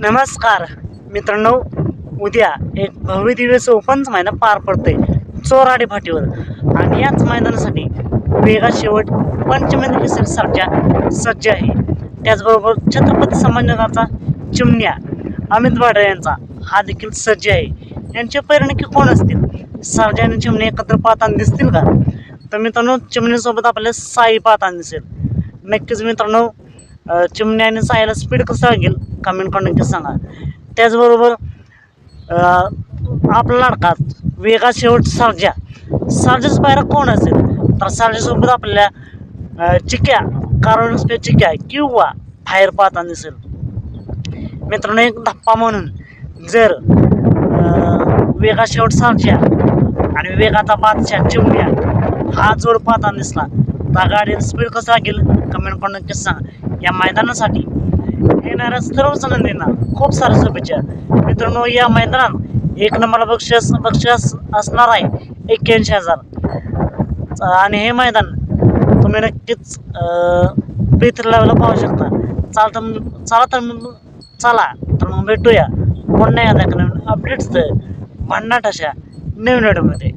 नमस्कार. मित्रांनो उद्या एक भव्य दिवस ओपनचा मैदान पार पडतोय चोराडे फाटीवर. आणि याच मैदानासाठी वेगा शेवट पंचमेंद्र केसरी सज्ज आहे. त्याचबरोबर छत्रपती संभाजीनगरचा चिमण्या अमित वाडे यांचा हा देखील सज्ज आहे. यांचे परिणकी कोण असतील? सर्जा आणि चिमणे एकत्र पाहताना दिसतील का? तर मित्रांनो चिमण्यासोबत आपल्याला साई पाहताना दिसेल. नक्कीच मित्रांनो चिमण्याने चायला स्पीड कसं लागेल? कमेंट करून नक्की सांगा. त्याचबरोबर आपला लाडका वेगा शेवट सारजा सर्जाचा पायरा कोण असेल? तर सर्जासोबत आपल्या चिक्या कारण चिक्या किंवा फायर पाहता दिसेल. मित्रांनो एक धप्पा म्हणून जर वेगा शेवट सर्जा आणि वेगाचा बादशाह चिमण्या हा जोड पाहताना दिसला तर गाडीला स्पीड कसं लागेल? कमेंट करून नक्कीच सांगा. या मैदानासाठी येणाऱ्या सर्व जणांना खूप साऱ्या शुभेच्छा. मित्रांनो या मैदानात एक नंबरला बक्षीस बक्षीस असणार आहे एक्क्याऐंशी हजार. आणि हे मैदान तुम्ही नक्कीच प्रीती लेवलला पाहू शकता. चालतं मग- चला तर मग चला तर मग भेटूया पुन्हा या दाखल अपडेट्स भांडणाट अशा नवीन व्हिडिओमध्ये